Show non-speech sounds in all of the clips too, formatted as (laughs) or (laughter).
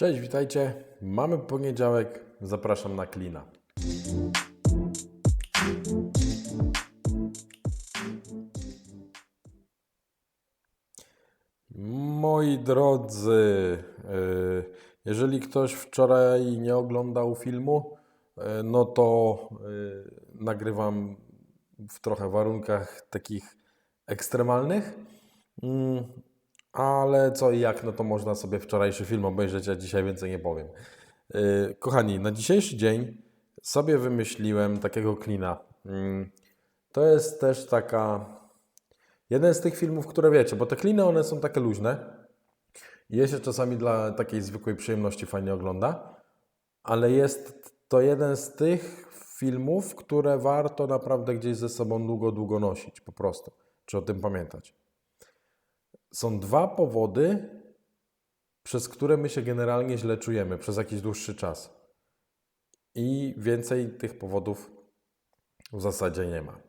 Cześć, witajcie. Mamy poniedziałek, zapraszam na klina. Moi drodzy, yy, jeżeli ktoś wczoraj nie oglądał filmu, yy, no to yy, nagrywam w trochę warunkach takich ekstremalnych. Ale co i jak, no to można sobie wczorajszy film obejrzeć, a dzisiaj więcej nie powiem. Yy, Kochani, na dzisiejszy dzień sobie wymyśliłem takiego klina. Mm, To jest też taka. Jeden z tych filmów, które wiecie, bo te kliny one są takie luźne. Je się czasami dla takiej zwykłej przyjemności fajnie ogląda, ale jest to jeden z tych filmów, które warto naprawdę gdzieś ze sobą długo, długo nosić, po prostu. Czy o tym pamiętać. Są dwa powody, przez które my się generalnie źle czujemy przez jakiś dłuższy czas. I więcej tych powodów w zasadzie nie ma.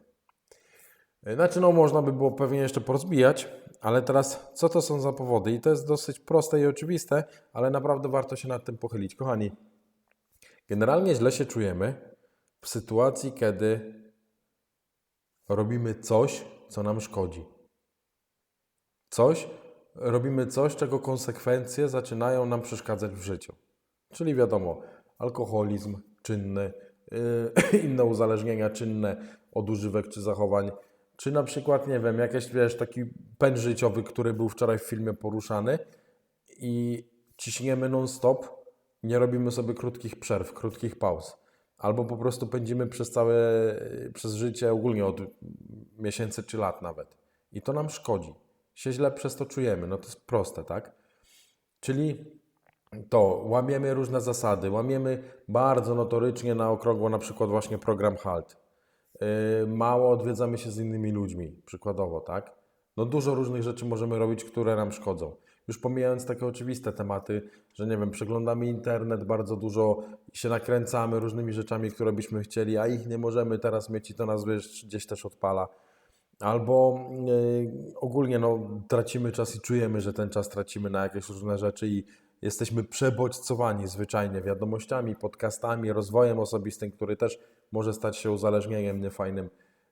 Znaczy, no, można by było pewnie jeszcze porozbijać, ale teraz, co to są za powody? I to jest dosyć proste i oczywiste, ale naprawdę warto się nad tym pochylić. Kochani, generalnie źle się czujemy w sytuacji, kiedy robimy coś, co nam szkodzi. Coś, robimy coś, czego konsekwencje zaczynają nam przeszkadzać w życiu. Czyli wiadomo, alkoholizm czynny, yy, (clears throat) inne uzależnienia czynne od używek czy zachowań, czy na przykład, nie wiem, jakiś wiesz, taki pęd życiowy, który był wczoraj w filmie poruszany i ciśniemy non-stop, nie robimy sobie krótkich przerw, krótkich pauz. Albo po prostu pędzimy przez całe, przez życie, ogólnie od miesięcy czy lat nawet. I to nam szkodzi. Się źle przez to czujemy. No to jest proste, tak? Czyli to łamiemy różne zasady, łamiemy bardzo notorycznie na okrągło na przykład właśnie program HALT. Yy, mało odwiedzamy się z innymi ludźmi, przykładowo, tak? No dużo różnych rzeczy możemy robić, które nam szkodzą. Już pomijając takie oczywiste tematy, że nie wiem, przeglądamy internet bardzo dużo, się nakręcamy różnymi rzeczami, które byśmy chcieli, a ich nie możemy teraz mieć i to nas wiesz, gdzieś też odpala. Albo yy, ogólnie no, tracimy czas i czujemy, że ten czas tracimy na jakieś różne rzeczy i jesteśmy przebodźcowani zwyczajnie wiadomościami, podcastami, rozwojem osobistym, który też może stać się uzależnieniem niefajnym.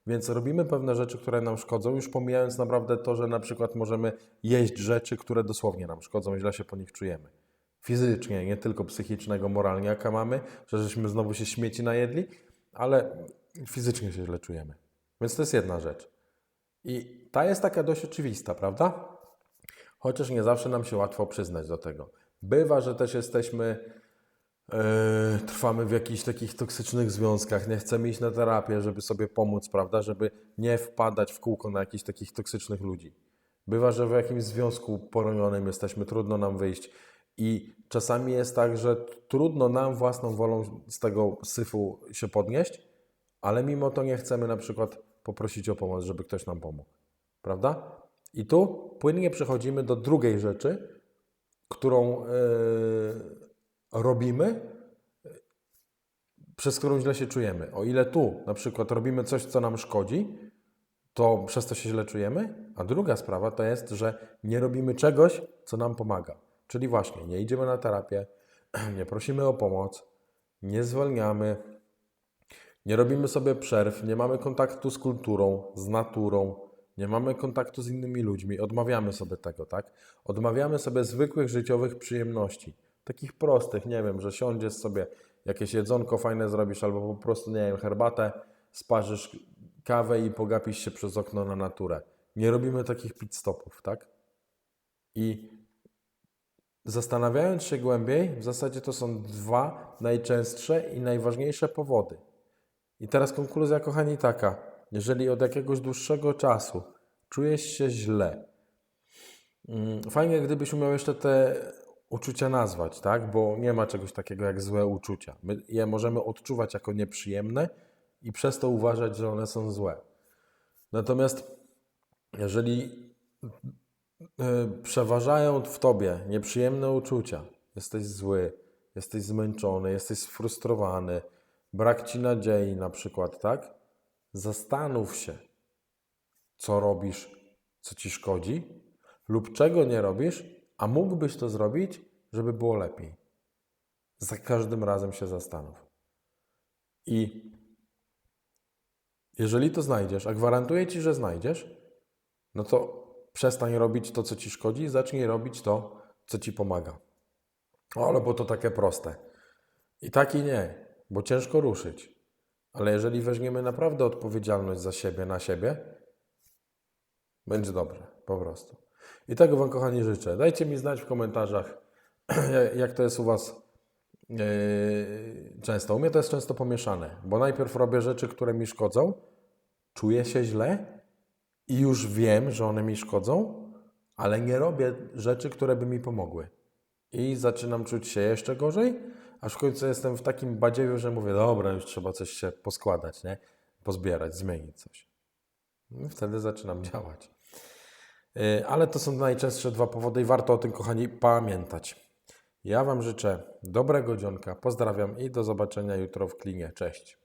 Więc robimy pewne rzeczy, które nam szkodzą, już pomijając naprawdę to, że na przykład możemy jeść rzeczy, które dosłownie nam szkodzą, źle się po nich czujemy. Fizycznie, nie tylko psychicznego, moralnie, jaka mamy, że żeśmy znowu się śmieci najedli, ale fizycznie się źle czujemy. Więc to jest jedna rzecz. I ta jest taka dość oczywista, prawda? Chociaż nie zawsze nam się łatwo przyznać do tego. Bywa, że też jesteśmy, e, trwamy w jakichś takich toksycznych związkach, nie chcemy iść na terapię, żeby sobie pomóc, prawda? Żeby nie wpadać w kółko na jakichś takich toksycznych ludzi. Bywa, że w jakimś związku poronionym jesteśmy, trudno nam wyjść. I czasami jest tak, że trudno nam własną wolą z tego syfu się podnieść, ale mimo to nie chcemy na przykład poprosić o pomoc, żeby ktoś nam pomógł. Prawda? I tu płynnie przechodzimy do drugiej rzeczy, którą e, robimy, przez którą źle się czujemy. O ile tu na przykład robimy coś, co nam szkodzi, to przez to się źle czujemy, a druga sprawa to jest, że nie robimy czegoś, co nam pomaga. Czyli właśnie nie idziemy na terapię, (clears throat) nie prosimy o pomoc, nie zwalniamy, nie robimy sobie przerw, nie mamy kontaktu z kulturą, z naturą, nie mamy kontaktu z innymi ludźmi, odmawiamy sobie tego, tak? Odmawiamy sobie zwykłych życiowych przyjemności, takich prostych, nie wiem, że siądziesz sobie, jakieś jedzonko fajne zrobisz, albo po prostu, nie wiem, herbatę, sparzysz kawę i pogapisz się przez okno na naturę. Nie robimy takich pit stopów, tak? I zastanawiając się głębiej, w zasadzie to są dwa najczęstsze i najważniejsze powody. I teraz konkluzja, kochani, taka. Jeżeli od jakiegoś dłuższego czasu czujesz się źle, mm, fajnie gdybyś umiał jeszcze te uczucia nazwać, tak? Bo nie ma czegoś takiego jak złe uczucia. My je możemy odczuwać jako nieprzyjemne i przez to uważać, że one są złe. Natomiast jeżeli y, przeważają w tobie nieprzyjemne uczucia, jesteś zły, jesteś zmęczony, jesteś sfrustrowany, brak ci nadziei na przykład, tak? Zastanów się, co robisz, co ci szkodzi, lub czego nie robisz, a mógłbyś to zrobić, żeby było lepiej. za każdym razem się zastanów. I jeżeli to znajdziesz, a gwarantuję ci, że znajdziesz, no to przestań robić to, co ci szkodzi, zacznij robić to, co ci pomaga. O, ale bo to takie proste. I tak i nie, bo ciężko ruszyć. Ale jeżeli weźmiemy naprawdę odpowiedzialność za siebie, na siebie, będzie dobrze, po prostu. I tego Wam, kochani, życzę. Dajcie mi znać w komentarzach, (clears throat) jak to jest u Was yy, często. U mnie to jest często pomieszane, bo najpierw robię rzeczy, które mi szkodzą, czuję się źle i już wiem, że one mi szkodzą, ale nie robię rzeczy, które by mi pomogły. I zaczynam czuć się jeszcze gorzej, aż w końcu jestem w takim badziewiu, że mówię, dobra, już trzeba coś się poskładać, nie? pozbierać, zmienić coś. No wtedy zaczynam (laughs) działać. Yy, Ale to są najczęstsze dwa powody i warto o tym, kochani, pamiętać. Ja Wam życzę dobrego dzionka, pozdrawiam i do zobaczenia jutro w klinie. Cześć.